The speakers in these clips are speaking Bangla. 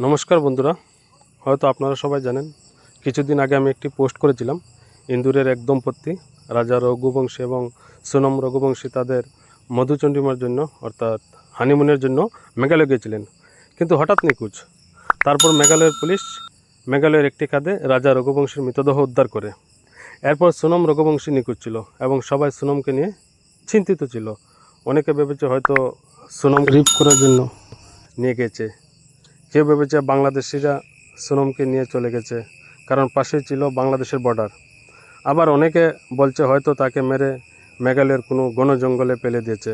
নমস্কার বন্ধুরা হয়তো আপনারা সবাই জানেন কিছুদিন আগে আমি একটি পোস্ট করেছিলাম ইন্দুরের এক দম্পতি রাজা রঘুবংশী এবং সোনম রঘুবংশী তাদের মধুচন্ডিমার জন্য অর্থাৎ হানিমুনের জন্য মেঘালয় গিয়েছিলেন। কিন্তু হঠাৎ নিখোঁজ তারপর মেঘালয়ের পুলিশ মেঘালয়ের একটি কাঁধে রাজা রঘুবংশীর মৃতদেহ উদ্ধার করে। এরপর সোনম রঘুবংশী নিখোঁজ ছিল এবং সবাই সোনমকে নিয়ে চিন্তিত ছিল। অনেকে ভেবেছে হয়তো সোনম রিপ করার জন্য। নিয়ে গেছে কেউ ভেবেছে বাংলাদেশিরা সুনমকে নিয়ে চলে গেছে, কারণ পাশেই ছিল বাংলাদেশের বর্ডার আবার অনেকে বলছে হয়তো তাকে মেরে মেঘালয়ের কোনো গণ জঙ্গলে ফেলে দিয়েছে।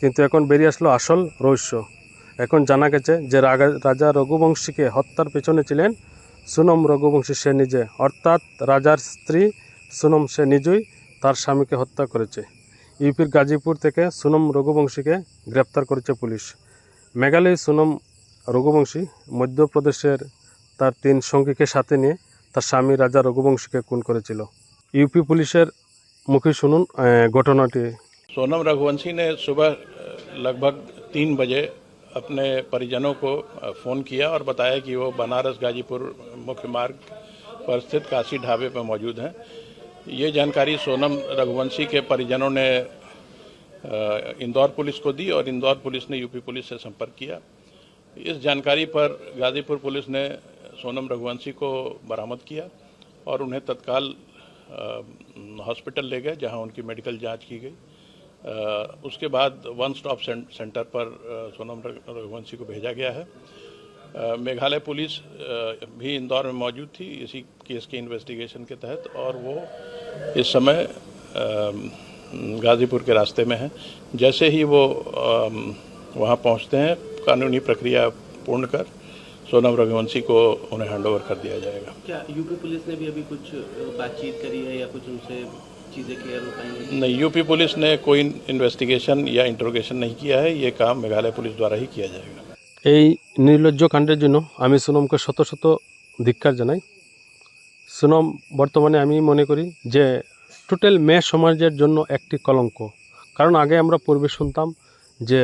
কিন্তু এখন বেরিয়ে আসলো আসল রহস্য। এখন জানা গেছে যে রাজা রঘুবংশীকে হত্যার পেছনে ছিলেন সুনম রঘুবংশী সে নিজে। অর্থাৎ রাজার স্ত্রী সুনম সে নিজেই তার স্বামীকে হত্যা করেছে। ইউপির গাজীপুর থেকে সুনম রঘুবংশীকে গ্রেপ্তার করেছে পুলিশ। মেঘালয় সুনম রঘুবংশী মধ্যপ্রদেশের তার তিন সঙ্গীকে সাথে নিয়ে তার স্বামী রাজা রঘুবংশীকে খুন করেছিল ইউপি পুলিশের মুখে শুনুন আহ, ঘটনাটি सोनम रघुवंशी ने सुबह अ, लगभग तीन बजे अपने परिजनों को अ, फ़ोन किया और बताया कि वो बनारस गाजीपुर मुख्य मार्ग पर स्थित काशी ढाबे पर मौजूद हैं ये जानकारी सोनम रघुवंशी के परिजनों ने अ, इंदौर पुलिस को दी और इंदौर पुलिस ने यूपी पुलिस से संपर्क किया इस जानकारी पर गाजीपुर पुलिस ने सोनम रघुवंशी को बरामद किया और उन्हें तत्काल हॉस्पिटल ले गए जहाँ उनकी मेडिकल जाँच की गई। उसके बाद वन स्टॉप सेंटर पर सोनम रघुवंशी को भेजा गया है। मेघालय पुलिस भी इंदौर में मौजूद थी इसी केस के इन्वेस्टिगेशन के तहत और वो इस समय गाजीपुर के रास्ते में है। जैसे ही वो अम, वहाँ पहुँचते हैं कानूनी प्रक्रिया पूर्ण कर सोनम रघुवंशी को उन्हें हैंडओवर कर दिया जाएगा क्या यूपी पुलिस ने भी अभी कुछ बातचीत करी है या कुछ उनसे चीजें क्लियर हो पाएंगी नहीं यूपी पुलिस ने कोई इन्वेस्टिगेशन या इंट्रोगेशन नहीं किया है ये काम मेघालय पुलिस द्वारा ही किया जाएगा এই নির্লজ্জ কাণ্ডের জন্য আমি সুনমকে শত শত ধিক্কার জানাই সুনম বর্তমানে আমি মনে করি যে টোটাল মেয়ে সমাজের জন্য একটি কলঙ্ক কারণ আগে আমরা পূর্বে শুনতাম যে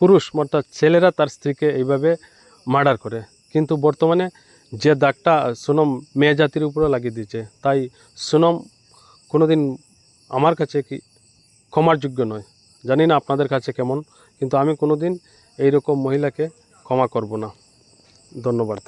পুরুষ, অর্থাৎ ছেলেরা তার স্ত্রীকে এইভাবে মার্ডার করে। কিন্তু বর্তমানে যে দাগটা সুনম মেয়ে জাতির উপরে লাগিয়ে দিয়েছে, তাই সুনম কোনোদিন আমার কাছে কি ক্ষমার যোগ্য নয়। জানি না আপনাদের কাছে কেমন, কিন্তু আমি কোনোদিন এইরকম মহিলাকে ক্ষমা করব না। ধন্যবাদ।